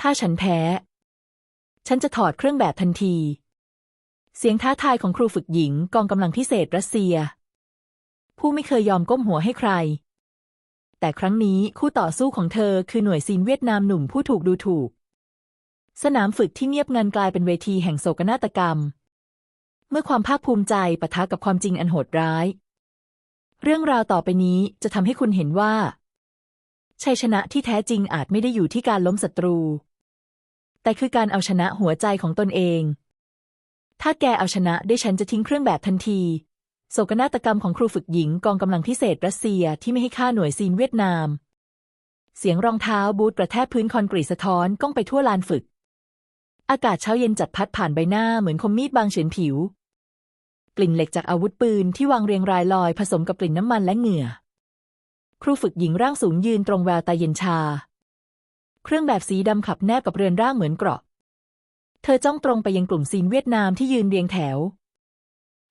ถ้าฉันแพ้ ฉันจะถอดเครื่องแบบทันที เสียงท้าทายของครูฝึกหญิงกองกำลังพิเศษรัสเซีย ผู้ไม่เคยยอมก้มหัวให้ใคร แต่ครั้งนี้คู่ต่อสู้ของเธอคือหน่วยซีนเวียดนามหนุ่มผู้ถูกดูถูก สนามฝึกที่เงียบงันกลายเป็นเวทีแห่งโศกนาฏกรรม เมื่อความภาคภูมิใจปะทะกับความจริงอันโหดร้าย เรื่องราวต่อไปนี้จะทำให้คุณเห็นว่าชัยชนะที่แท้จริงอาจไม่ได้อยู่ที่การล้มศัตรู แต่คือการเอาชนะหัวใจของตนเอง ถ้าแกเอาชนะได้ฉันจะทิ้งเครื่องแบบทันที โศกนาฏกรรมของครูฝึกหญิงกองกำลังพิเศษรัสเซียที่ไม่ให้ค่าหน่วยซีนเวียดนาม เสียงรองเท้าบูทกระแทกพื้นคอนกรีตสะท้อนก้องไปทั่วลานฝึก อากาศเช้าเย็นจัดพัดผ่านใบหน้าเหมือนคมมีดบางเฉือนผิว กลิ่นเหล็กจากอาวุธปืนที่วางเรียงรายลอยผสมกับกลิ่นน้ำมันและเหงื่อ ครูฝึกหญิงร่างสูงยืนตรงแววตาเย็นชา เครื่องแบบสีดำขับแนบกับเรือนร่างเหมือนเกราะ เธอจ้องตรงไปยังกลุ่มซีนเวียดนามที่ยืนเรียงแถว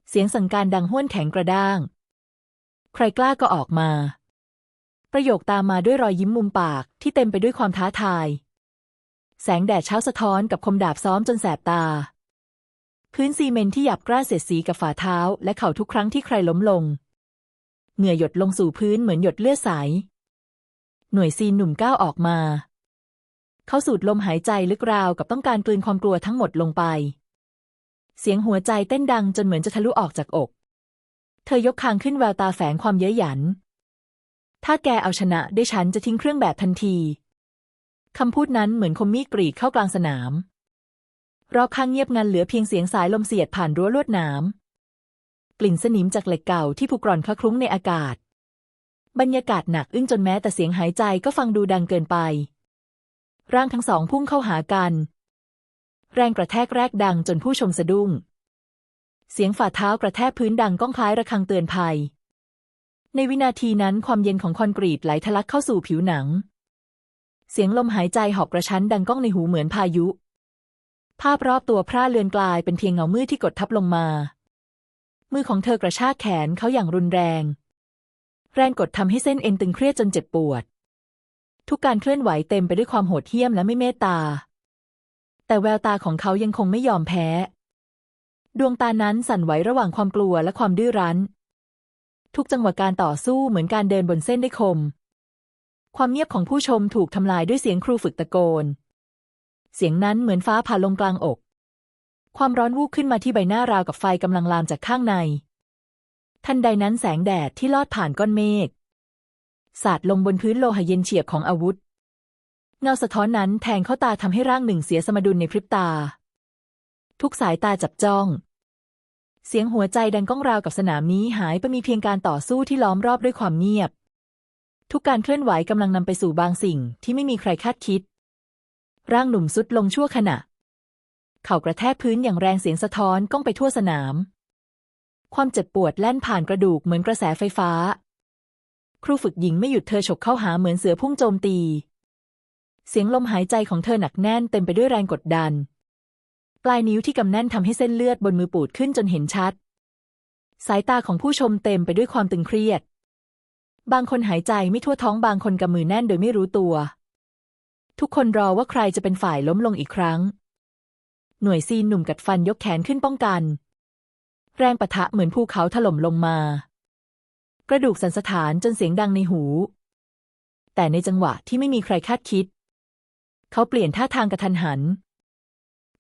เสียงสั่งการดังห้วนแข็งกระด้าง ใครกล้าก็ออกมา ประโยคตามมาด้วยรอยยิ้มมุมปากที่เต็มไปด้วยความท้าทาย แสงแดดเช้าสะท้อนกับคมดาบซ้อมจนแสบตา พื้นซีเมนที่หยับกร้าเสียดสีกับฝ่าเท้า และเข่าทุกครั้งที่ใครล้มลง เหงื่อหยดลงสู่พื้นเหมือนหยดเลือดใสหน่วยซีนหนุ่มก้าวออกมา เขาสูดลมหายใจลึกราวกับต้องการกลืนความกลัวทั้งหมดลงไป เสียงหัวใจเต้นดังจนเหมือนจะทะลุออกจากอก เธอยกคางขึ้นแววตาแฝงความเย้ยหยัน ถ้าแกเอาชนะได้ฉันจะทิ้งเครื่องแบบทันที คำพูดนั้นเหมือนคมมีดกรีดเข้ากลางสนาม รอบข้างเงียบงันเหลือเพียงเสียงสายลมเสียดผ่านรั้วลวดหนามกลิ่นสนิมจากเหล็กเก่าที่ผุกร่อนคละคลุ้งในอากาศ บรรยากาศหนักอึ้งจนแม้แต่เสียงหายใจก็ฟังดูดังเกินไป ร่างทั้งสองพุ่งเข้าหากัน แรงกระแทกแรกดังจนผู้ชมสะดุ้ง เสียงฝ่าเท้ากระแทกพื้นดังก้องคล้ายระฆังเตือนภัย ในวินาทีนั้นความเย็นของคอนกรีตไหลทะลักเข้าสู่ผิวหนัง เสียงลมหายใจหอบกระชั้นดังก้องในหูเหมือนพายุ ภาพรอบตัวพร่าเลือนกลายเป็นเพียงเงามืดที่กดทับลงมา มือของเธอกระชากแขนเขาอย่างรุนแรง แรงกดทำให้เส้นเอ็นตึงเครียดจนเจ็บปวด ทุกการเคลื่อนไหวเต็มไปด้วยความโหดเหี้ยมและไม่เมตตา แต่แววตาของเขายังคงไม่ยอมแพ้ ดวงตานั้นสั่นไหวระหว่างความกลัวและความดื้อรั้น ทุกจังหวะการต่อสู้เหมือนการเดินบนเส้นได้คม ความเงียบของผู้ชมถูกทำลายด้วยเสียงครูฝึกตะโกน เสียงนั้นเหมือนฟ้าผ่าลงกลางอก ความร้อนวูบขึ้นมาที่ใบหน้าราวกับไฟกำลังลามจากข้างใน ทันใดนั้นแสงแดดที่ลอดผ่านก้อนเมฆ สาดลงบนพื้นโลหะเย็นเฉียบของอาวุธ เงาสะท้อนนั้นแทงเข้าตาทำให้ร่างหนึ่งเสียสมดุลในพริบตา ทุกสายตาจับจ้อง เสียงหัวใจดังก้องราวกับสนามนี้หายไปมีเพียงการต่อสู้ที่ล้อมรอบด้วยความเงียบ ทุกการเคลื่อนไหวกำลังนำไปสู่บางสิ่งที่ไม่มีใครคาดคิด ร่างหนุ่มสุดลงชั่วขณะ เข่ากระแทกพื้นอย่างแรงเสียงสะท้อนก้องไปทั่วสนามความเจ็บปวดแล่นผ่านกระดูกเหมือนกระแสไฟฟ้า ครูฝึกหญิงไม่หยุดเธอฉกเข้าหาเหมือนเสือพุ่งโจมตี เสียงลมหายใจของเธอหนักแน่นเต็มไปด้วยแรงกดดัน ปลายนิ้วที่กำแน่นทำให้เส้นเลือดบนมือปูดขึ้นจนเห็นชัด สายตาของผู้ชมเต็มไปด้วยความตึงเครียด บางคนหายใจไม่ทั่วท้องบางคนกำมือแน่นโดยไม่รู้ตัว ทุกคนรอว่าใครจะเป็นฝ่ายล้มลงอีกครั้ง หน่วยซีนหนุ่มกัดฟันยกแขนขึ้นป้องกัน แรงปะทะเหมือนภูเขาถล่มลงมา กระดูกสันสถานจนเสียงดังในหู แต่ในจังหวะที่ไม่มีใครคาดคิด เขาเปลี่ยนท่าทางกระทันหัน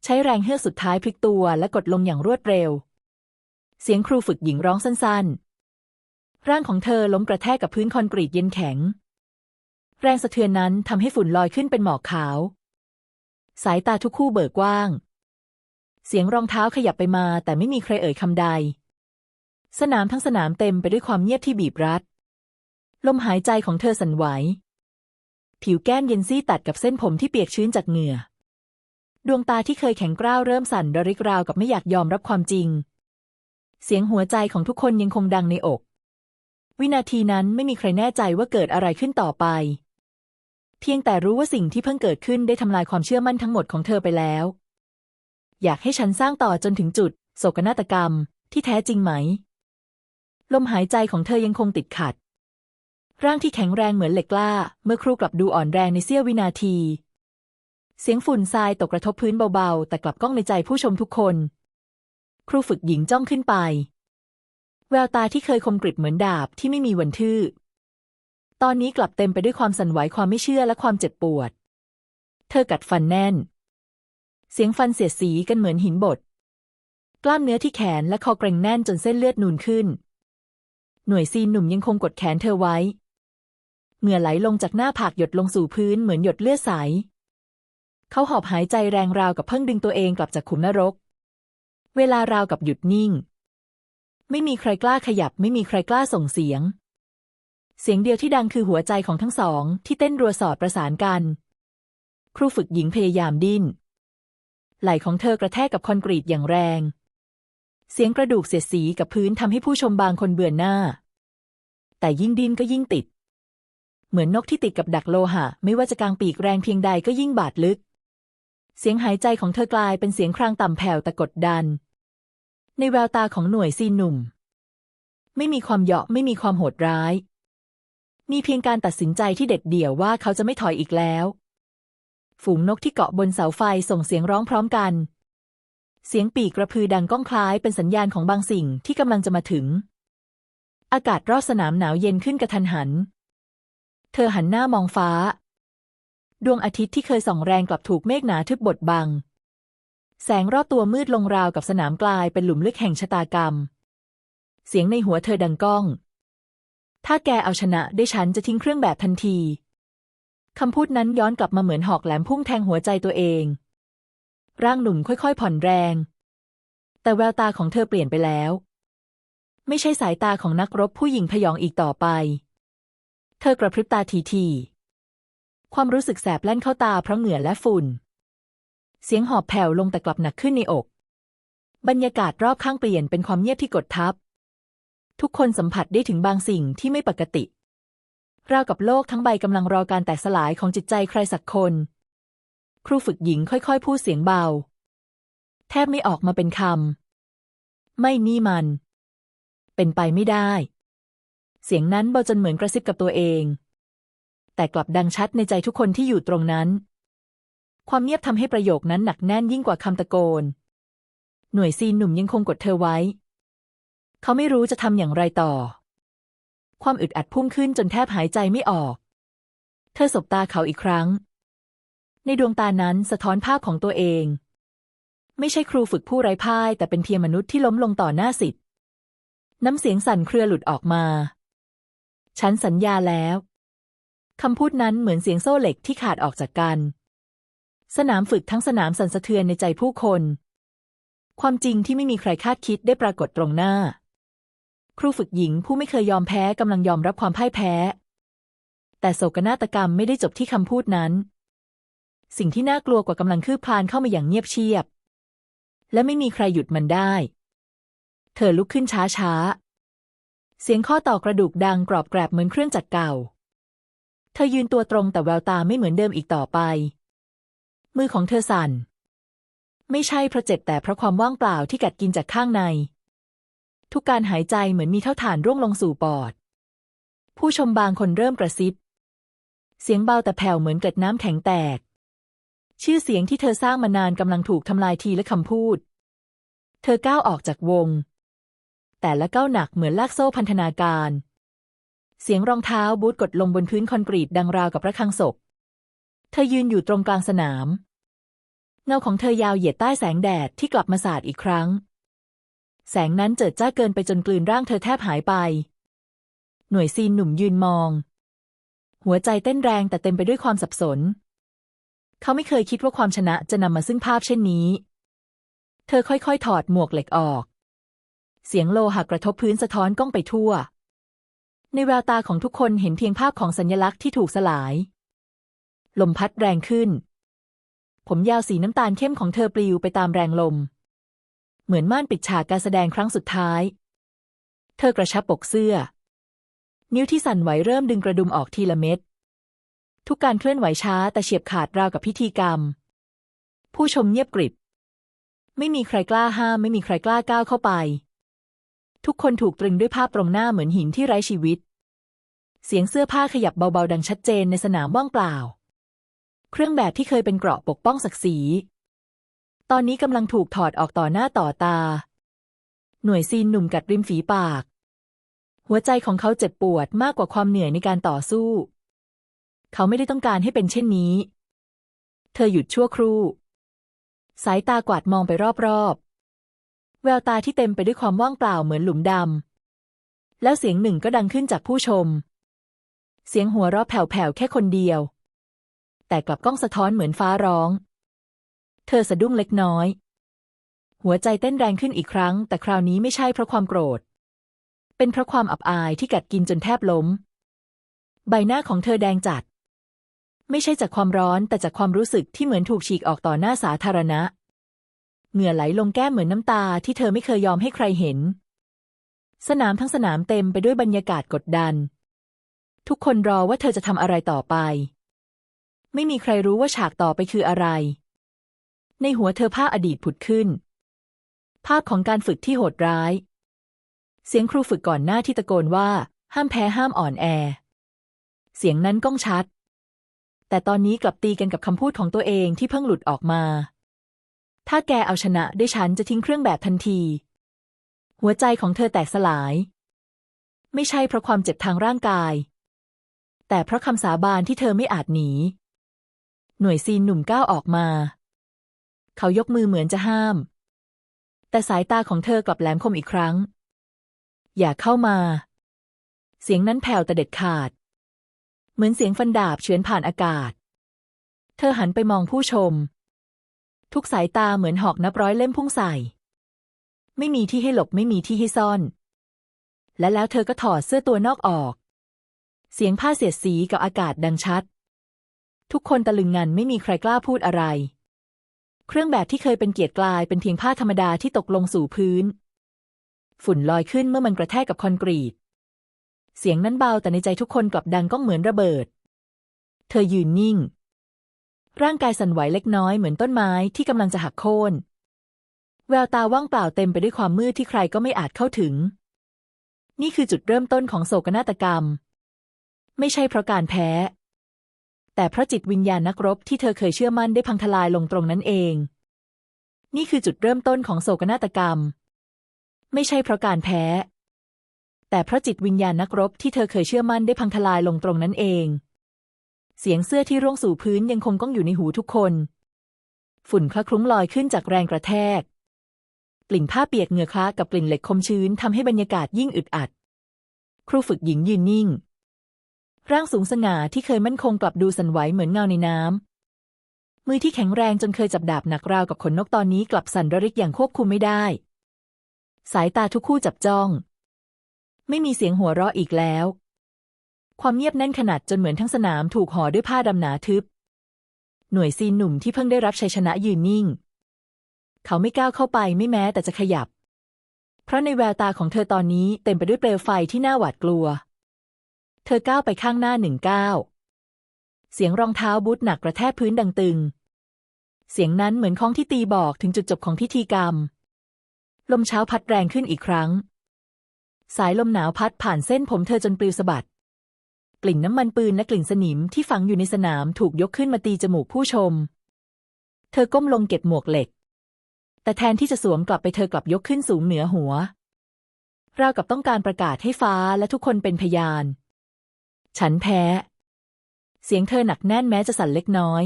ใช้แรงเฮือกสุดท้ายพลิกตัวและกดลงอย่างรวดเร็ว เสียงครูฝึกหญิงร้องสั้นๆ ร่างของเธอล้มกระแทกกับพื้นคอนกรีตเย็นแข็ง แรงสะเทือนนั้นทำให้ฝุ่นลอยขึ้นเป็นหมอกขาว สายตาทุกคู่เบิกกว้าง เสียงรองเท้าขยับไปมาแต่ไม่มีใครเอ่ยคำใด สนามทั้งสนามเต็มไปด้วยความเงียบที่บีบรัด ลมหายใจของเธอสั่นไหว ผิวแก้มเย็นซี่ตัดกับเส้นผมที่เปียกชื้นจากเหงื่อ ดวงตาที่เคยแข็งกร้าวเริ่มสั่นระริกราวกับไม่อยากยอมรับความจริง เสียงหัวใจของทุกคนยังคงดังในอก วินาทีนั้นไม่มีใครแน่ใจว่าเกิดอะไรขึ้นต่อไป เพียงแต่รู้ว่าสิ่งที่เพิ่งเกิดขึ้นได้ทำลายความเชื่อมั่นทั้งหมดของเธอไปแล้ว อยากให้ฉันสร้างต่อจนถึงจุด โศกนาฏกรรม ที่แท้จริงไหม ลมหายใจของเธอยังคงติดขัด ร่างที่แข็งแรงเหมือนเหล็กกล้า เมื่อครูกลับดูอ่อนแรงในเสี้ยววินาที เสียงฝุ่นทรายตกกระทบพื้นเบาๆ แต่กลับก้องในใจผู้ชมทุกคน ครูฝึกหญิงจ้องขึ้นไป แววตาที่เคยคมกริบเหมือนดาบที่ไม่มีวันทื่อ ตอนนี้กลับเต็มไปด้วยความสั่นไหวความไม่เชื่อและความเจ็บปวด เธอกัดฟันแน่น เสียงฟันเสียดสีกันเหมือนหินบดกล้ามเนื้อที่แขนและคอเกร็งแน่นจนเส้นเลือดนูนขึ้น หน่วยซีนหนุ่มยังคงกดแขนเธอไว้ เหงื่อไหลลงจากหน้าผากหยดลงสู่พื้นเหมือนหยดเลือดใส เขาหอบหายใจแรงราวกับเพิ่งดึงตัวเองกลับจากขุมนรก เวลาราวกับหยุดนิ่ง ไม่มีใครกล้าขยับ ไม่มีใครกล้าส่งเสียง เสียงเดียวที่ดังคือหัวใจของทั้งสอง ที่เต้นรัวสอดประสานกัน ครูฝึกหญิงพยายามดิ้นไหล่ของเธอกระแทกกับคอนกรีตอย่างแรง เสียงกระดูกเสียดสีกับพื้นทำให้ผู้ชมบางคนเบื่อหน้า แต่ยิ่งดิ้นก็ยิ่งติด เหมือนนกที่ติดกับดักโลหะ ไม่ว่าจะกางปีกแรงเพียงใดก็ยิ่งบาดลึก เสียงหายใจของเธอกลายเป็นเสียงครางต่ำแผ่วแต่กดดัน ในแววตาของหน่วยซีนหนุ่ม ไม่มีความเหยาะไม่มีความโหดร้าย มีเพียงการตัดสินใจที่เด็ดเดี่ยวว่าเขาจะไม่ถอยอีกแล้ว ฝูงนกที่เกาะบนเสาไฟส่งเสียงร้องพร้อมกัน เสียงปีกกระพือดังก้องคล้ายเป็นสัญญาณของบางสิ่งที่กำลังจะมาถึง อากาศรอบสนามหนาวเย็นขึ้นกระทันหัน เธอหันหน้ามองฟ้า ดวงอาทิตย์ที่เคยส่องแรงกลับถูกเมฆหนาทึบบดบัง แสงรอบตัวมืดลงราวกับสนามกลายเป็นหลุมลึกแห่งชะตากรรม เสียงในหัวเธอดังก้อง ถ้าแกเอาชนะได้ฉันจะทิ้งเครื่องแบบทันทีคำพูดนั้นย้อนกลับมาเหมือนหอกแหลมพุ่งแทงหัวใจตัวเอง ร่างหนุ่มค่อยๆ ผ่อนแรง แต่แววตาของเธอเปลี่ยนไปแล้ว ไม่ใช่สายตาของนักรบผู้หญิงพยองอีกต่อไป เธอกระพริบตาทีๆความรู้สึกแสบแล่นเข้าตาเพราะเหงื่อและฝุ่น เสียงหอบแผ่วลงแต่กลับหนักขึ้นในอก บรรยากาศรอบข้างเปลี่ยนเป็นความเงียบที่กดทับ ทุกคนสัมผัสได้ถึงบางสิ่งที่ไม่ปกติราวกับโลกทั้งใบกำลังรอการแตกสลายของจิตใจใครสักคน ครูฝึกหญิงค่อยๆ พูดเสียงเบา แทบไม่ออกมาเป็นคำ ไม่นี่มัน เป็นไปไม่ได้ เสียงนั้นเบาจนเหมือนกระซิบกับตัวเอง แต่กลับดังชัดในใจทุกคนที่อยู่ตรงนั้น ความเงียบทำให้ประโยคนั้นหนักแน่นยิ่งกว่าคำตะโกน หน่วยซีนหนุ่มยังคงกดเธอไว้ เขาไม่รู้จะทำอย่างไรต่อ ความอึดอัดพุ่งขึ้นจนแทบหายใจไม่ออก เธอสบตาเขาอีกครั้ง ในดวงตานั้นสะท้อนภาพของตัวเอง ไม่ใช่ครูฝึกผู้ไร้พ่าย แต่เป็นเพียงมนุษย์ที่ล้มลงต่อหน้าสิทธิ์น้ำเสียงสั่นเครือหลุดออกมา ฉันสัญญาแล้วคำพูดนั้นเหมือนเสียงโซ่เหล็กที่ขาดออกจากกัน สนามฝึกทั้งสนามสั่นสะเทือนในใจผู้คน ความจริงที่ไม่มีใครคาดคิดได้ปรากฏตรงหน้า ครูฝึกหญิงผู้ไม่เคยยอมแพ้กำลังยอมรับความพ่ายแพ้ แต่โศกนาฏกรรมไม่ได้จบที่คำพูดนั้น สิ่งที่น่ากลัวกว่ากำลังคืบคลานเข้ามาอย่างเงียบเชียบ และไม่มีใครหยุดมันได้ เธอลุกขึ้นช้าช้า เสียงข้อต่อกระดูกดังกรอบแกรบเหมือนเครื่องจักรเก่า เธอยืนตัวตรงแต่แววตาไม่เหมือนเดิมอีกต่อไป มือของเธอสั่น ไม่ใช่เพราะเจ็บแต่เพราะความว่างเปล่าที่กัดกินจากข้างใน ทุกการหายใจเหมือนมีเท่าฐานร่วงลงสู่ปอด ผู้ชมบางคนเริ่มกระซิบ เสียงเบาแต่แผ่วเหมือนเกล็ดน้ำแข็งแตก ชื่อเสียงที่เธอสร้างมานานกำลังถูกทำลายทีละคำพูด เธอก้าวออกจากวง แต่ละก้าวหนักเหมือนลากโซ่พันธนาการ เสียงรองเท้าบูทกดลงบนพื้นคอนกรีตดังราวกับระฆังศพ เธอยืนอยู่ตรงกลางสนาม เงาของเธอยาวเหยียดใต้แสงแดดที่กลับมาสาดอีกครั้ง แสงนั้นเจิดจ้าเกินไปจนกลืนร่างเธอแทบหายไป หน่วยซีนหนุ่มยืนมอง หัวใจเต้นแรงแต่เต็มไปด้วยความสับสน เขาไม่เคยคิดว่าความชนะจะนำมาซึ่งภาพเช่นนี้ เธอค่อยๆ ถอดหมวกเหล็กออก เสียงโลหะกระทบพื้นสะท้อนก้องไปทั่ว ในแววตาของทุกคนเห็นเพียงภาพของสัญลักษณ์ที่ถูกสลาย ลมพัดแรงขึ้น ผมยาวสีน้ำตาลเข้มของเธอปลิวไปตามแรงลม เหมือนม่านปิดฉากการแสดงครั้งสุดท้าย เธอกระชับปกเสื้อ นิ้วที่สั่นไหวเริ่มดึงกระดุมออกทีละเม็ด ทุกการเคลื่อนไหวช้าแต่เฉียบขาดราวกับพิธีกรรม ผู้ชมเงียบกริบ ไม่มีใครกล้าห้าม ไม่มีใครกล้าก้าวเข้าไป ทุกคนถูกตรึงด้วยภาพตรงหน้าเหมือนหินที่ไร้ชีวิต เสียงเสื้อผ้าขยับเบาๆ ดังชัดเจนในสนามว่างเปล่า เครื่องแบบที่เคยเป็นเกราะปกป้องศักดิ์ศรี ตอนนี้กำลังถูกถอดออกต่อหน้าต่อตา หน่วยซีนหนุ่มกัดริมฝีปาก หัวใจของเขาเจ็บปวดมากกว่าความเหนื่อยในการต่อสู้ เขาไม่ได้ต้องการให้เป็นเช่นนี้ เธอหยุดชั่วครู่ สายตากวาดมองไปรอบๆ แววตาที่เต็มไปด้วยความว่างเปล่าเหมือนหลุมดำ แล้วเสียงหนึ่งก็ดังขึ้นจากผู้ชม เสียงหัวเราะแผ่วๆแค่คนเดียว แต่กลับก้องสะท้อนเหมือนฟ้าร้อง เธอสะดุ้งเล็กน้อย หัวใจเต้นแรงขึ้นอีกครั้ง แต่คราวนี้ไม่ใช่เพราะความโกรธ เป็นเพราะความอับอายที่กัดกินจนแทบล้ม ใบหน้าของเธอแดงจัด ไม่ใช่จากความร้อนแต่จากความรู้สึกที่เหมือนถูกฉีกออกต่อหน้าสาธารณะ เหงื่อไหลลงแก้มเหมือนน้ำตาที่เธอไม่เคยยอมให้ใครเห็น สนามทั้งสนามเต็มไปด้วยบรรยากาศกดดัน ทุกคนรอว่าเธอจะทำอะไรต่อไป ไม่มีใครรู้ว่าฉากต่อไปคืออะไร ในหัวเธอภาพอดีตผุดขึ้น ภาพของการฝึกที่โหดร้าย เสียงครูฝึกก่อนหน้าที่ตะโกนว่า ห้ามแพ้ห้ามอ่อนแอ เสียงนั้นก้องชัด แต่ตอนนี้กลับตีกันกับคำพูดของตัวเองที่เพิ่งหลุดออกมา ถ้าแกเอาชนะได้ฉันจะทิ้งเครื่องแบบทันที หัวใจของเธอแตกสลาย ไม่ใช่เพราะความเจ็บทางร่างกาย แต่เพราะคำสาบานที่เธอไม่อาจหนี หน่วยซีนหนุ่มก้าวออกมา เขายกมือเหมือนจะห้าม แต่สายตาของเธอกลับแหลมคมอีกครั้ง อย่าเข้ามา เสียงนั้นแผ่วแต่เด็ดขาด เหมือนเสียงฟันดาบเฉือนผ่านอากาศ เธอหันไปมองผู้ชม ทุกสายตาเหมือนหอกนับร้อยเล่มพุ่งใส่ ไม่มีที่ให้หลบไม่มีที่ให้ซ่อน และแล้วเธอก็ถอดเสื้อตัวนอกออก เสียงผ้าเสียดสีกับอากาศดังชัด ทุกคนตะลึงงันไม่มีใครกล้าพูดอะไร เครื่องแบบที่เคยเป็นเกียรติกลายเป็นเพียงผ้าธรรมดาที่ตกลงสู่พื้น ฝุ่นลอยขึ้นเมื่อมันกระแทกกับคอนกรีต เสียงนั้นเบาแต่ในใจทุกคนกลับดังก้องเหมือนระเบิด เธอยืนนิ่ง ร่างกายสั่นไหวเล็กน้อยเหมือนต้นไม้ที่กำลังจะหักโค่น แววตาว่างเปล่าเต็มไปด้วยความมืดที่ใครก็ไม่อาจเข้าถึง นี่คือจุดเริ่มต้นของโศกนาฏกรรม ไม่ใช่เพราะการแพ้ แต่เพราะจิตวิญญาณนักรบที่เธอเคยเชื่อมั่นได้พังทลายลงตรงนั้นเอง นี่คือจุดเริ่มต้นของโศกนาฏกรรม ไม่ใช่เพราะการแพ้ แต่เพราะจิตวิญญาณนักรบที่เธอเคยเชื่อมั่นได้พังทลายลงตรงนั้นเอง เสียงเสื้อที่ร่วงสู่พื้นยังคงก้องอยู่ในหูทุกคน ฝุ่นคละคลุ้งลอยขึ้นจากแรงกระแทก กลิ่นผ้าเปียกเหงื่อคล้ากับกลิ่นเหล็กคมชื้นทำให้บรรยากาศยิ่งอึดอัด ครูฝึกหญิงยืนนิ่ง ร่างสูงสง่าที่เคยมั่นคงกลับดูสั่นไหวเหมือนเงาในน้ำมือที่แข็งแรงจนเคยจับดาบหนักราวกับขนนกตอนนี้กลับสั่นระริกอย่างควบคุมไม่ได้ สายตาทุกคู่จับจ้อง ไม่มีเสียงหัวเราะอีกแล้ว ความเงียบแน่นขนาดจนเหมือนทั้งสนามถูกห่อด้วยผ้าดำหนาทึบ หน่วยซีนหนุ่มที่เพิ่งได้รับชัยชนะยืนนิ่ง เขาไม่ก้าวเข้าไปไม่แม้แต่จะขยับ เพราะในแววตาของเธอตอนนี้เต็มไปด้วยเปลวไฟที่น่าหวาดกลัว เธอก้าวไปข้างหน้าหนึ่งก้าวเสียงรองเท้าบูทหนักกระแทกพื้นดังตึง เสียงนั้นเหมือนค้องที่ตีบอกถึงจุดจบของพิธีกรรม ลมเช้าพัดแรงขึ้นอีกครั้ง สายลมหนาวพัดผ่านเส้นผมเธอจนปลิวสะบัด กลิ่นน้ำมันปืนและกลิ่นสนิมที่ฝังอยู่ในสนามถูกยกขึ้นมาตีจมูกผู้ชม เธอก้มลงเก็บหมวกเหล็ก แต่แทนที่จะสวมกลับไปเธอกลับยกขึ้นสูงเหนือหัวราวกับต้องการประกาศให้ฟ้าและทุกคนเป็นพยาน ฉันแพ้ เสียงเธอหนักแน่นแม้จะสั่นเล็กน้อย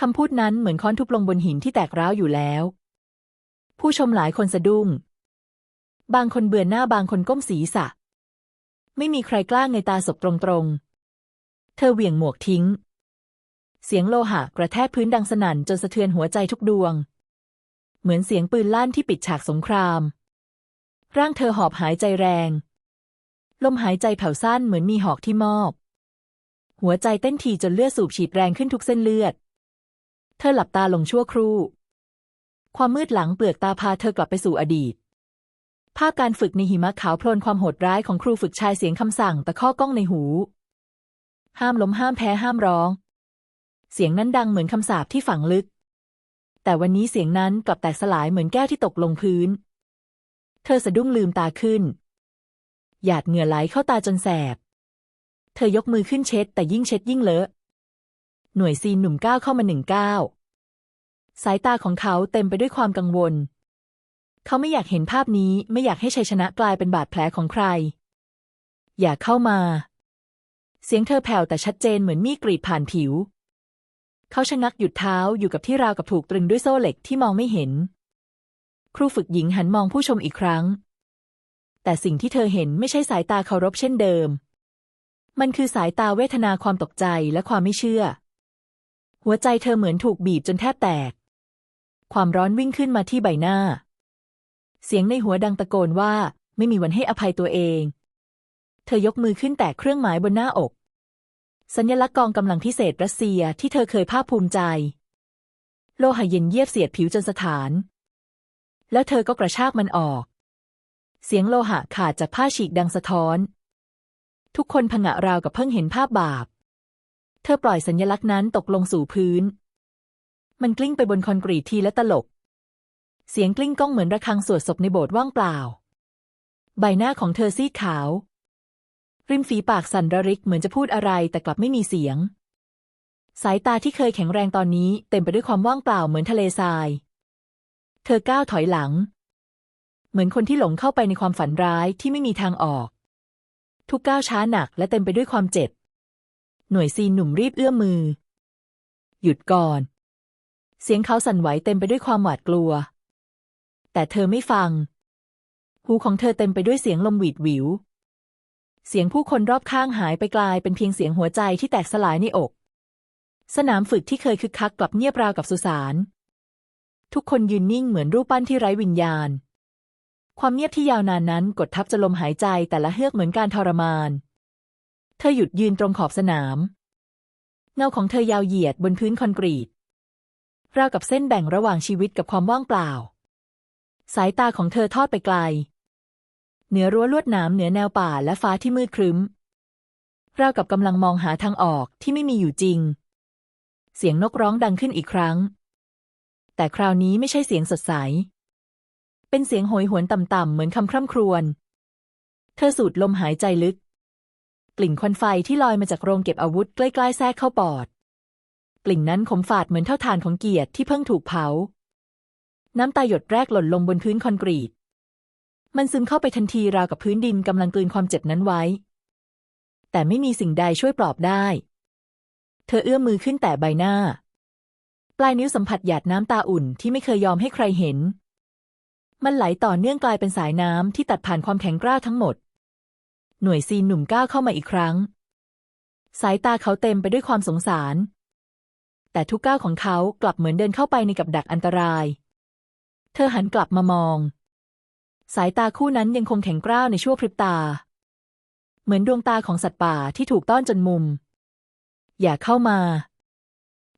คำพูดนั้นเหมือนค้อนทุบลงบนหินที่แตกร้าวอยู่แล้ว ผู้ชมหลายคนสะดุ้ง บางคนเบื่อหน้าบางคนก้มศีรษะ ไม่มีใครกล้าเงยตาศพตรงๆ เธอเหวี่ยงหมวกทิ้ง เสียงโลหะกระแทกพื้นดังสนั่นจนสะเทือนหัวใจทุกดวง เหมือนเสียงปืนลั่นที่ปิดฉากสงคราม ร่างเธอหอบหายใจแรง ลมหายใจแผ่วสั้นเหมือนมีหอกที่มอบ หัวใจเต้นถี่จนเลือดสูบฉีดแรงขึ้นทุกเส้นเลือด เธอหลับตาลงชั่วครู่ ความมืดหลังเปลือกตาพาเธอกลับไปสู่อดีต ภาพการฝึกในหิมะขาวโพลนความโหดร้ายของครูฝึกชายเสียงคำสั่งตะข้อก้องในหู ห้ามล้มห้ามแพ้ห้ามร้อง เสียงนั้นดังเหมือนคำสาปที่ฝังลึก แต่วันนี้เสียงนั้นกลับแตกสลายเหมือนแก้วที่ตกลงพื้น เธอสะดุ้งลืมตาขึ้น หยาดเหงื่อไหลเข้าตาจนแสบ เธอยกมือขึ้นเช็ด แต่ยิ่งเช็ดยิ่งเลอะ หน่วยซีนหนุ่มก้าวเข้ามาหนึ่งก้าวสายตาของเขาเต็มไปด้วยความกังวล เขาไม่อยากเห็นภาพนี้ไม่อยากให้ชัยชนะกลายเป็นบาดแผลของใคร อย่าเข้ามา เสียงเธอแผ่วแต่ชัดเจนเหมือนมีดกรีดผ่านผิว เขาชะงักหยุดเท้าอยู่กับที่ราวกับถูกตรึงด้วยโซ่เหล็กที่มองไม่เห็น ครูฝึกหญิงหันมองผู้ชมอีกครั้ง แต่สิ่งที่เธอเห็นไม่ใช่สายตาเคารพเช่นเดิม มันคือสายตาเวทนาความตกใจและความไม่เชื่อ หัวใจเธอเหมือนถูกบีบจนแทบแตกความร้อนวิ่งขึ้นมาที่ใบหน้า เสียงในหัวดังตะโกนว่าไม่มีวันให้อภัยตัวเอง เธอยกมือขึ้นแตะเครื่องหมายบนหน้าอก สัญลักษณ์กองกำลังพิเศษรัสเซียที่เธอเคยภาคภูมิใจ โลหะเย็นเยียบเสียดผิวจนสถาน แล้วเธอก็กระชากมันออก เสียงโลหะขาดจากผ้าฉีกดังสะท้อน ทุกคนผงะราวกับเพิ่งเห็นภาพบาป เธอปล่อยสัญลักษณ์นั้นตกลงสู่พื้น มันกลิ้งไปบนคอนกรีตทีและตลบ เสียงกลิ้งก้องเหมือนระฆังสวดศพในโบสถ์ว่างเปล่า ใบหน้าของเธอซีดขาว ริมฝีปากสั่นระริกเหมือนจะพูดอะไรแต่กลับไม่มีเสียง สายตาที่เคยแข็งแรงตอนนี้เต็มไปด้วยความว่างเปล่าเหมือนทะเลทราย เธอก้าวถอยหลัง เหมือนคนที่หลงเข้าไปในความฝันร้ายที่ไม่มีทางออก ทุกก้าวช้าหนักและเต็มไปด้วยความเจ็บ หน่วยซีนหนุ่มรีบเอื้อมมือ หยุดก่อน เสียงเขาสั่นไหวเต็มไปด้วยความหวาดกลัว แต่เธอไม่ฟัง หูของเธอเต็มไปด้วยเสียงลมหวีดหวิว เสียงผู้คนรอบข้างหายไปกลายเป็นเพียงเสียงหัวใจที่แตกสลายในอก สนามฝึกที่เคยคึกคักกลับเงียบราวกับสุสาน ทุกคนยืนนิ่งเหมือนรูปปั้นที่ไร้วิญญาณ ความเงียบที่ยาวนานนั้นกดทับจะลมหายใจแต่ละเฮือกเหมือนการทรมาน เธอหยุดยืนตรงขอบสนาม เงาของเธอยาวเหยียดบนพื้นคอนกรีตราวกับเส้นแบ่งระหว่างชีวิตกับความว่างเปล่า สายตาของเธอทอดไปไกล เหนือรั้วลวดหนามเหนือแนวป่าและฟ้าที่มืดครึ้มราวกับกำลังมองหาทางออกที่ไม่มีอยู่จริง เสียงนกร้องดังขึ้นอีกครั้ง แต่คราวนี้ไม่ใช่เสียงสดใส เป็นเสียงโหยหวนต่ำๆเหมือนคำคร่ำครวญ เธอสูดลมหายใจลึก กลิ่นควันไฟที่ลอยมาจากโรงเก็บอาวุธใกล้ๆแทรกเข้าปอด กลิ่นนั้นขมฝาดเหมือนเท่าทานของเกียรติที่เพิ่งถูกเผา น้ำตาหยดแรกหล่นลงบนพื้นคอนกรีต มันซึมเข้าไปทันทีราวกับพื้นดินกำลังกลืนความเจ็บนั้นไว้ แต่ไม่มีสิ่งใดช่วยปลอบได้ เธอเอื้อมมือขึ้นแต่ใบหน้า ปลายนิ้วสัมผัสหยาดน้ำตาอุ่นที่ไม่เคยยอมให้ใครเห็น มันไหลต่อเนื่องกลายเป็นสายน้ำที่ตัดผ่านความแข็งกร้าวทั้งหมด หน่วยซีนหนุ่มก้าวเข้ามาอีกครั้ง สายตาเขาเต็มไปด้วยความสงสาร แต่ทุกก้าวของเขากลับเหมือนเดินเข้าไปในกับดักอันตราย เธอหันกลับมามอง สายตาคู่นั้นยังคงแข็งกร้าวในชั่วพริบตา เหมือนดวงตาของสัตว์ป่าที่ถูกต้อนจนมุม อย่าเข้ามา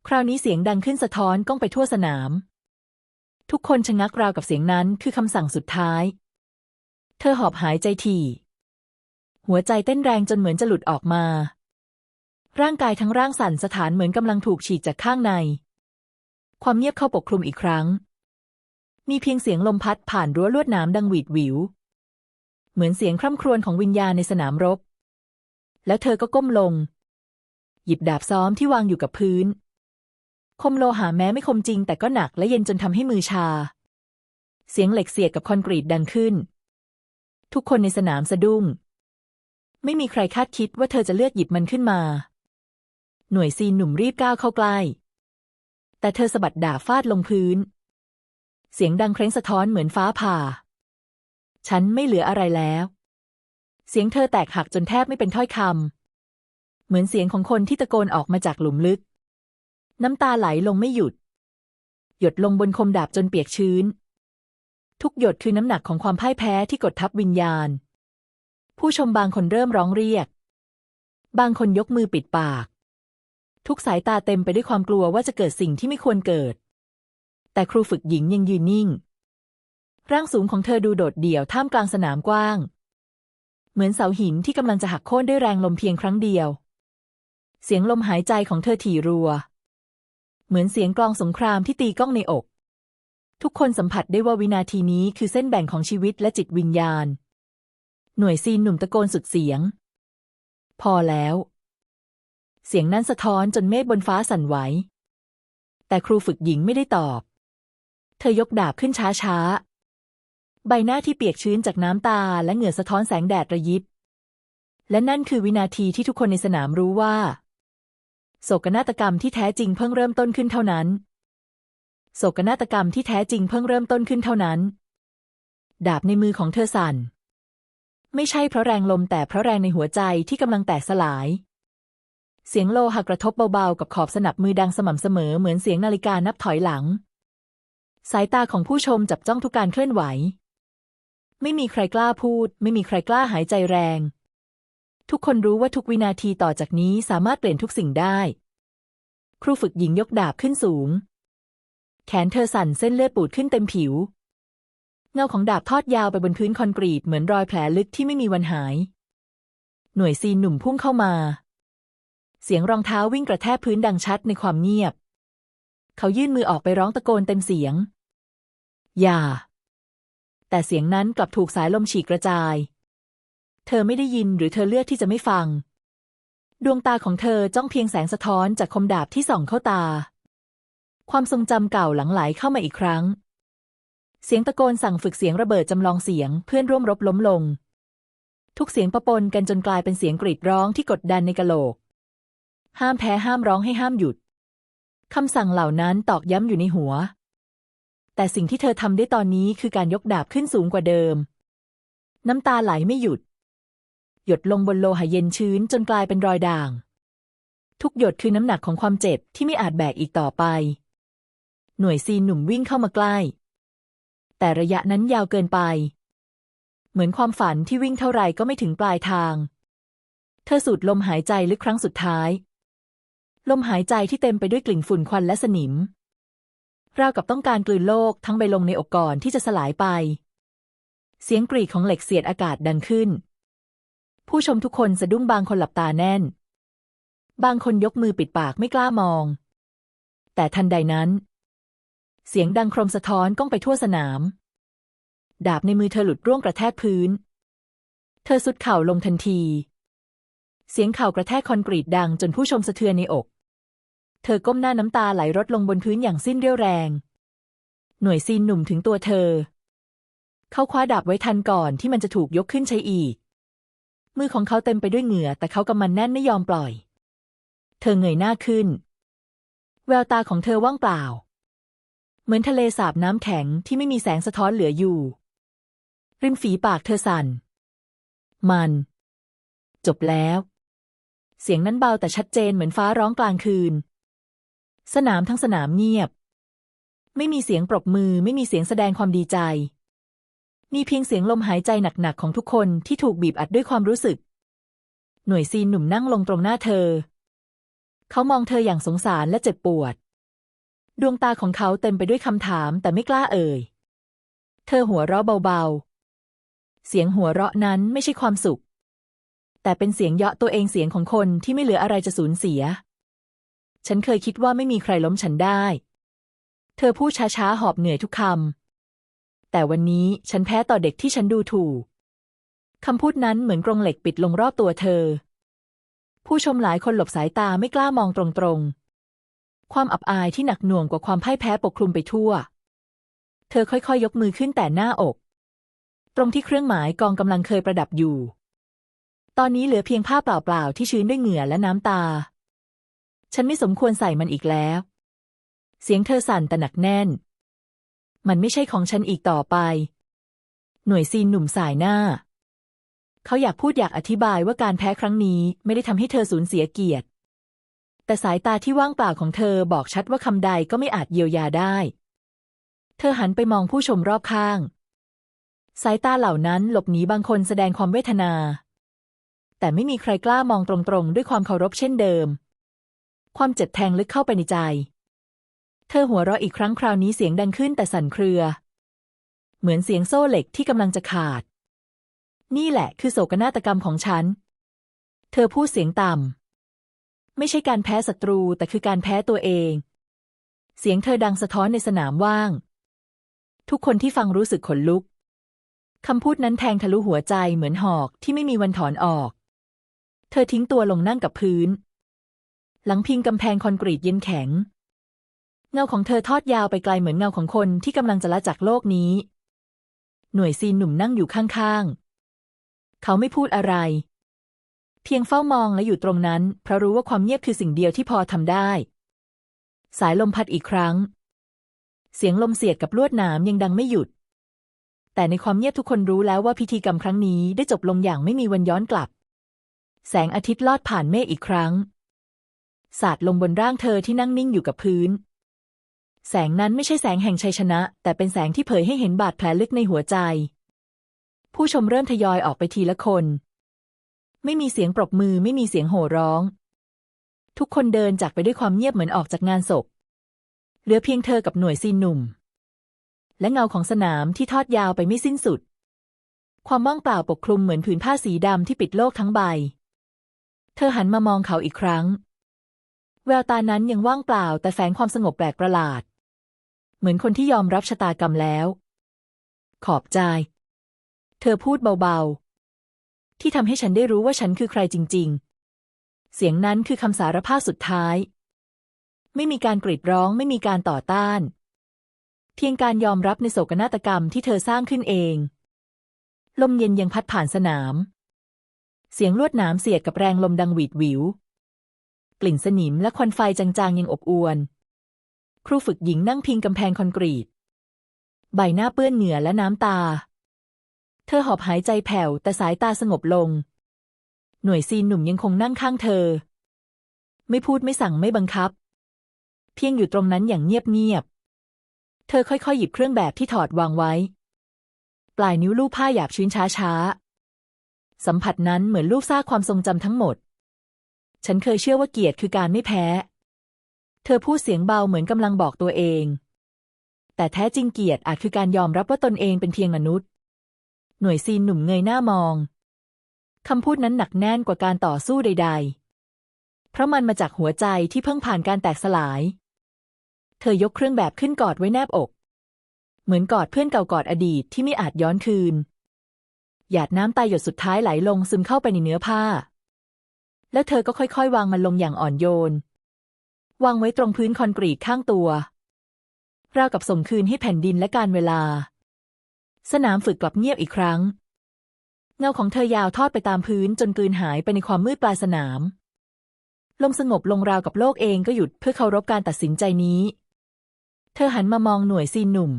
คราวนี้เสียงดังขึ้นสะท้อนก้องไปทั่วสนาม ทุกคนชะงักราวกับเสียงนั้นคือคำสั่งสุดท้าย เธอหอบหายใจถี่ หัวใจเต้นแรงจนเหมือนจะหลุดออกมา ร่างกายทั้งร่างสั่นสถานเหมือนกำลังถูกฉีดจากข้างใน ความเงียบเข้าปกคลุมอีกครั้ง มีเพียงเสียงลมพัดผ่านรั้วลวดหนามดังหวีดหวิว เหมือนเสียงคร่ำครวญของวิญญาณในสนามรบ แล้วเธอก็ก้มลง หยิบดาบซ้อมที่วางอยู่กับพื้น คมโลหะแม้ไม่คมจริง แต่ก็หนักและเย็นจนทำให้มือชา เสียงเหล็กเสียดกับคอนกรีตดังขึ้น ทุกคนในสนามสะดุ้ง ไม่มีใครคาดคิดว่าเธอจะเลือกหยิบมันขึ้นมา หน่วยซีนหนุ่มรีบก้าวเข้าใกล้แต่เธอสะบัดดาบฟาดลงพื้น เสียงดังเคร้งสะท้อนเหมือนฟ้าผ่า ฉันไม่เหลืออะไรแล้ว เสียงเธอแตกหักจนแทบไม่เป็นถ้อยคำ เหมือนเสียงของคนที่ตะโกนออกมาจากหลุมลึก น้ำตาไหลลงไม่หยุด หยดลงบนคมดาบจนเปียกชื้น ทุกหยดคือน้ำหนักของความพ่ายแพ้ที่กดทับวิญญาณ ผู้ชมบางคนเริ่มร้องเรียก บางคนยกมือปิดปาก ทุกสายตาเต็มไปด้วยความกลัวว่าจะเกิดสิ่งที่ไม่ควรเกิด แต่ครูฝึกหญิงยังยืนนิ่ง ร่างสูงของเธอดูโดดเดี่ยวท่ามกลางสนามกว้าง เหมือนเสาหินที่กำลังจะหักโค่นด้วยแรงลมเพียงครั้งเดียว เสียงลมหายใจของเธอถี่รัว เหมือนเสียงกลองสงครามที่ตีก้องในอก ทุกคนสัมผัสได้ว่าวินาทีนี้คือเส้นแบ่งของชีวิตและจิตวิญญาณ หน่วยซีนหนุ่มตะโกนสุดเสียง พอแล้ว เสียงนั้นสะท้อนจนเมฆบนฟ้าสั่นไหวแต่ครูฝึกหญิงไม่ได้ตอบ เธอยกดาบขึ้นช้าๆใบหน้าที่เปียกชื้นจากน้ำตาและเหงื่อสะท้อนแสงแดดระยิบ และนั่นคือวินาทีที่ทุกคนในสนามรู้ว่า โศกนาฏกรรมที่แท้จริงเพิ่งเริ่มต้นขึ้นเท่านั้น โศกนาฏกรรมที่แท้จริงเพิ่งเริ่มต้นขึ้นเท่านั้น ดาบในมือของเธอสั่น ไม่ใช่เพราะแรงลมแต่เพราะแรงในหัวใจที่กำลังแตกสลายเสียงโลหะกระทบเบาๆ กับขอบสนับมือดังสม่ำเสมอเหมือนเสียงนาฬิกานับถอยหลัง สายตาของผู้ชมจับจ้องทุกการเคลื่อนไหว ไม่มีใครกล้าพูด ไม่มีใครกล้าหายใจแรง ทุกคนรู้ว่าทุกวินาทีต่อจากนี้สามารถเปลี่ยนทุกสิ่งได้ ครูฝึกหญิงยกดาบขึ้นสูง แขนเธอสั่นเส้นเลือดปูดขึ้นเต็มผิว เงาของดาบทอดยาวไปบนพื้นคอนกรีตเหมือนรอยแผลลึกที่ไม่มีวันหาย หน่วยซีนหนุ่มพุ่งเข้ามา เสียงรองเท้าวิ่งกระแทกพื้นดังชัดในความเงียบ เขายื่นมือออกไปร้องตะโกนเต็มเสียง อย่า แต่เสียงนั้นกลับถูกสายลมฉีกกระจาย เธอไม่ได้ยินหรือเธอเลือกที่จะไม่ฟัง ดวงตาของเธอจ้องเพียงแสงสะท้อนจากคมดาบที่ส่องเข้าตา ความทรงจำเก่าหลังไหลเข้ามาอีกครั้ง เสียงตะโกนสั่งฝึกเสียงระเบิดจำลองเสียงเพื่อนร่วมรบล้มลง ทุกเสียงประปนกันจนกลายเป็นเสียงกรีดร้องที่กดดันในกะโหลก ห้ามแพ้ห้ามร้องให้ห้ามหยุด คำสั่งเหล่านั้นตอกย้ำอยู่ในหัว แต่สิ่งที่เธอทำได้ตอนนี้คือการยกดาบขึ้นสูงกว่าเดิม น้ำตาไหลไม่หยุด หยดลงบนโลหะเย็นชื้นจนกลายเป็นรอยด่าง ทุกหยดคือน้ำหนักของความเจ็บที่ไม่อาจแบกอีกต่อไป หน่วยซีนหนุ่มวิ่งเข้ามาใกล้ แต่ระยะนั้นยาวเกินไป เหมือนความฝันที่วิ่งเท่าไหร่ก็ไม่ถึงปลายทาง เธอสูดลมหายใจลึกครั้งสุดท้าย ลมหายใจที่เต็มไปด้วยกลิ่นฝุ่นควันและสนิม ราวกับต้องการกลืนโลกทั้งใบลงในอกก่อนที่จะสลายไป เสียงกรีดของเหล็กเสียดอากาศดังขึ้น ผู้ชมทุกคนสะดุ้งบางคนหลับตาแน่น บางคนยกมือปิดปากไม่กล้ามอง แต่ทันใดนั้น เสียงดังโครมสะท้อนก้องไปทั่วสนาม ดาบในมือเธอหลุดร่วงกระแทกพื้น เธอสุดเข่าลงทันที เสียงเข่ากระแทกคอนกรีตดังจนผู้ชมสะเทือนในอก เธอก้มหน้าน้ำตาไหลรดลงบนพื้นอย่างสิ้นเรี่ยวแรง หน่วยซีนหนุ่มถึงตัวเธอ เขาคว้าดาบไว้ทันก่อนที่มันจะถูกยกขึ้นใช้อีก มือของเขาเต็มไปด้วยเหงื่อ แต่เขากำมันแน่นไม่ยอมปล่อย เธอเงยหน้าขึ้น แววตาของเธอว่างเปล่า เหมือนทะเลสาบน้ำแข็งที่ไม่มีแสงสะท้อนเหลืออยู่ ริมฝีปากเธอสั่น มัน จบแล้ว เสียงนั้นเบาแต่ชัดเจนเหมือนฟ้าร้องกลางคืน สนามทั้งสนามเงียบ ไม่มีเสียงปรบมือไม่มีเสียงแสดงความดีใจ มีเพียงเสียงลมหายใจหนักๆ ของทุกคนที่ถูกบีบอัดด้วยความรู้สึก หน่วยซีนหนุ่มนั่งลงตรงหน้าเธอ เขามองเธออย่างสงสารและเจ็บปวด ดวงตาของเขาเต็มไปด้วยคำถามแต่ไม่กล้าเอ่ย เธอหัวเราะเบาๆ เสียงหัวเราะนั้นไม่ใช่ความสุข แต่เป็นเสียงเยาะตัวเองเสียงของคนที่ไม่เหลืออะไรจะสูญเสีย ฉันเคยคิดว่าไม่มีใครล้มฉันได้ เธอพูดช้าๆ หอบเหนื่อยทุกคำ แต่วันนี้ฉันแพ้ต่อเด็กที่ฉันดูถูก คำพูดนั้นเหมือนกรงเหล็กปิดลงรอบตัวเธอ ผู้ชมหลายคนหลบสายตาไม่กล้ามองตรงๆ ความอับอายที่หนักหน่วงกว่าความพ่ายแพ้ปกคลุมไปทั่ว เธอค่อยๆ ยกมือขึ้นแต่หน้าอก ตรงที่เครื่องหมายกองกำลังเคยประดับอยู่ ตอนนี้เหลือเพียงผ้าเปล่าๆ ที่ชื้นด้วยเหงื่อและน้ำตา ฉันไม่สมควรใส่มันอีกแล้ว เสียงเธอสั่นแต่หนักแน่น มันไม่ใช่ของฉันอีกต่อไป หน่วยซีนหนุ่มสายหน้า เขาอยากพูดอยากอธิบายว่าการแพ้ครั้งนี้ไม่ได้ทำให้เธอสูญเสียเกียรติ แต่สายตาที่ว่างเปล่าของเธอบอกชัดว่าคำใดก็ไม่อาจเยียวยาได้ เธอหันไปมองผู้ชมรอบข้าง สายตาเหล่านั้นหลบหนีบางคนแสดงความเวทนา แต่ไม่มีใครกล้ามองตรงๆ ด้วยความเคารพเช่นเดิม ความเจ็บแทงลึกเข้าไปในใจ เธอหัวเราะอีกครั้งคราวนี้เสียงดังขึ้นแต่สั่นเครือ เหมือนเสียงโซ่เหล็กที่กำลังจะขาด นี่แหละคือโศกนาฏกรรมของฉัน เธอพูดเสียงต่ำ ไม่ใช่การแพ้ศัตรูแต่คือการแพ้ตัวเอง เสียงเธอดังสะท้อนในสนามว่าง ทุกคนที่ฟังรู้สึกขนลุกคำพูดนั้นแทงทะลุหัวใจเหมือนหอกที่ไม่มีวันถอนออก เธอทิ้งตัวลงนั่งกับพื้น หลังพิงกำแพงคอนกรีตเย็นแข็ง เงาของเธอทอดยาวไปไกลเหมือนเงาของคนที่กำลังจะละจากโลกนี้ หน่วยซีนหนุ่มนั่งอยู่ข้างๆ เขาไม่พูดอะไร เพียงเฝ้ามองและอยู่ตรงนั้น เพราะรู้ว่าความเงียบคือสิ่งเดียวที่พอทำได้ สายลมพัดอีกครั้ง เสียงลมเสียดกับลวดหนามยังดังไม่หยุด แต่ในความเงียบทุกคนรู้แล้วว่าพิธีกรรมครั้งนี้ได้จบลงอย่างไม่มีวันย้อนกลับ แสงอาทิตย์ลอดผ่านเมฆอีกครั้ง สาดลงบนร่างเธอที่นั่งนิ่งอยู่กับพื้น แสงนั้นไม่ใช่แสงแห่งชัยชนะ แต่เป็นแสงที่เผยให้เห็นบาดแผลลึกในหัวใจ ผู้ชมเริ่มทยอยออกไปทีละคน ไม่มีเสียงปรบมือไม่มีเสียงโห่ร้อง ทุกคนเดินจากไปด้วยความเงียบเหมือนออกจากงานศพ เหลือเพียงเธอกับหน่วยซีนหนุ่ม และเงาของสนามที่ทอดยาวไปไม่สิ้นสุด ความว่างเปล่าปกคลุมเหมือนผืนผ้าสีดำที่ปิดโลกทั้งใบ เธอหันมามองเขาอีกครั้ง แววตานั้นยังว่างเปล่า แต่แฝงความสงบแปลกประหลาด เหมือนคนที่ยอมรับชะตากรรมแล้ว ขอบใจ เธอพูดเบาๆ ที่ทำให้ฉันได้รู้ว่าฉันคือใครจริง ๆ เสียงนั้นคือคำสารภาพสุดท้าย ไม่มีการกรีดร้องไม่มีการต่อต้าน เพียงการยอมรับในโศกนาฏกรรมที่เธอสร้างขึ้นเอง ลมเย็นยังพัดผ่านสนาม เสียงลวดหนามเสียดกับแรงลมดังหวีดหวิว กลิ่นสนิมและควันไฟจางๆ ยังอบอวน ครูฝึกหญิงนั่งพิงกำแพงคอนกรีต ใบหน้าเปื้อนเหงื่อและน้ำตา เธอหอบหายใจแผ่วแต่สายตาสงบลง หน่วยซีนหนุ่มยังคงนั่งข้างเธอ ไม่พูดไม่สั่งไม่บังคับ เพียงอยู่ตรงนั้นอย่างเงียบๆ เธอค่อยๆ หยิบเครื่องแบบที่ถอดวางไว้ ปลายนิ้วลูบผ้าหยาบชื้นช้าๆ สัมผัสนั้นเหมือนลูบซากความทรงจำทั้งหมด ฉันเคยเชื่อว่าเกียรติคือการไม่แพ้ เธอพูดเสียงเบาเหมือนกำลังบอกตัวเอง แต่แท้จริงเกียรติอาจคือการยอมรับว่าตนเองเป็นเพียงมนุษย์ หน่วยซีนหนุ่มเงยหน้ามองคำพูดนั้นหนักแน่นกว่าการต่อสู้ใด ๆ เพราะมันมาจากหัวใจที่เพิ่งผ่านการแตกสลาย เธอยกเครื่องแบบขึ้นกอดไว้แนบอก เหมือนกอดเพื่อนเก่ากอดอดีตที่ไม่อาจย้อนคืน หยาดน้ำตาหยดสุดท้ายไหลลงซึมเข้าไปในเนื้อผ้า แล้วเธอก็ค่อยๆ วางมันลงอย่างอ่อนโยน วางไว้ตรงพื้นคอนกรีตข้างตัว ราวกับส่งคืนให้แผ่นดินและการเวลา สนามฝึกกลับเงียบอีกครั้ง เงาของเธอยาวทอดไปตามพื้นจนกลืนหายไปในความมืดปลายสนาม ลมสงบลงราวกับโลกเองก็หยุดเพื่อเคารพการตัดสินใจนี้ เธอหันมามองหน่วยซีนหนุ่ม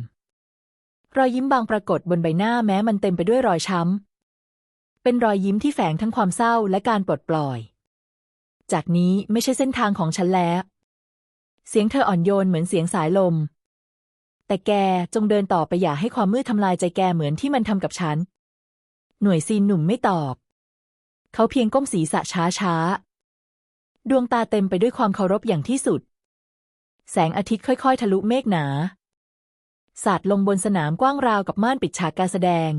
รอยยิ้มบางปรากฏบนใบหน้าแม้มันเต็มไปด้วยรอยช้ำเป็นรอยยิ้มที่แฝงทั้งความเศร้าและการปลดปล่อย จากนี้ไม่ใช่เส้นทางของฉันแล้ว เสียงเธออ่อนโยนเหมือนเสียงสายลม แต่แกจงเดินต่อไปอย่าให้ความมืดทำลายใจแกเหมือนที่มันทำกับฉัน หน่วยซีนหนุ่มไม่ตอบ เขาเพียงก้มศีรษะช้าช้าๆดวงตาเต็มไปด้วยความเคารพอย่างที่สุด แสงอาทิตย์ค่อย ๆ ทะลุเมฆหนาสาดลงบนสนามกว้างราวกับม่านปิดฉากการแสดง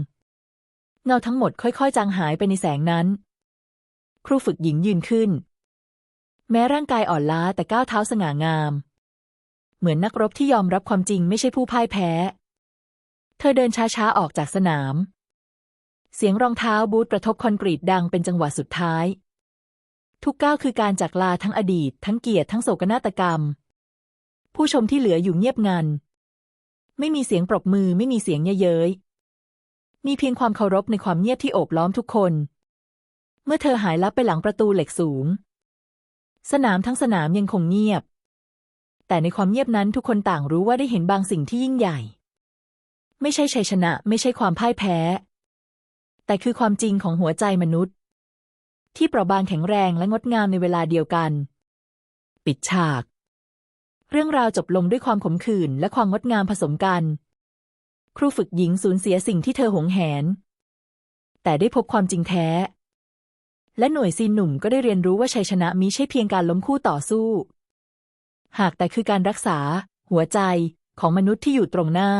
เงาทั้งหมดค่อย ๆ จางหายไปในแสงนั้น ครูฝึกหญิงยืนขึ้น แม้ร่างกายอ่อนล้าแต่ก้าวเท้าสง่างาม เหมือนนักรบที่ยอมรับความจริงไม่ใช่ผู้พ่ายแพ้ เธอเดินช้าๆออกจากสนาม เสียงรองเท้าบูทกระทบคอนกรีตดังเป็นจังหวะสุดท้าย ทุกก้าวคือการจากลาทั้งอดีต ทั้งเกียรติทั้งโศกนาฏกรรม ผู้ชมที่เหลืออยู่เงียบงัน ไม่มีเสียงปรบมือไม่มีเสียงเยเย้ยมีเพียงความเคารพในความเงียบที่โอบล้อมทุกคน เมื่อเธอหายลับไปหลังประตูเหล็กสูง สนามทั้งสนามยังคงเงียบ แต่ในความเงียบนั้นทุกคนต่างรู้ว่าได้เห็นบางสิ่งที่ยิ่งใหญ่ ไม่ใช่ชัยชนะ ไม่ใช่ความพ่ายแพ้ แต่คือความจริงของหัวใจมนุษย์ ที่เปราะบางแข็งแรงและงดงามในเวลาเดียวกัน ปิดฉาก เรื่องราวจบลงด้วยความขมขื่นและความงดงามผสมกัน ครูฝึกหญิงสูญเสียสิ่งที่เธอหวงแหน แต่ได้พบความจริงแท้ และหน่วยซีนหนุ่มก็ได้เรียนรู้ว่าชัยชนะมิใช่เพียงการล้มคู่ต่อสู้ หากแต่คือการรักษา หัวใจของมนุษย์ที่อยู่ตรงหน้า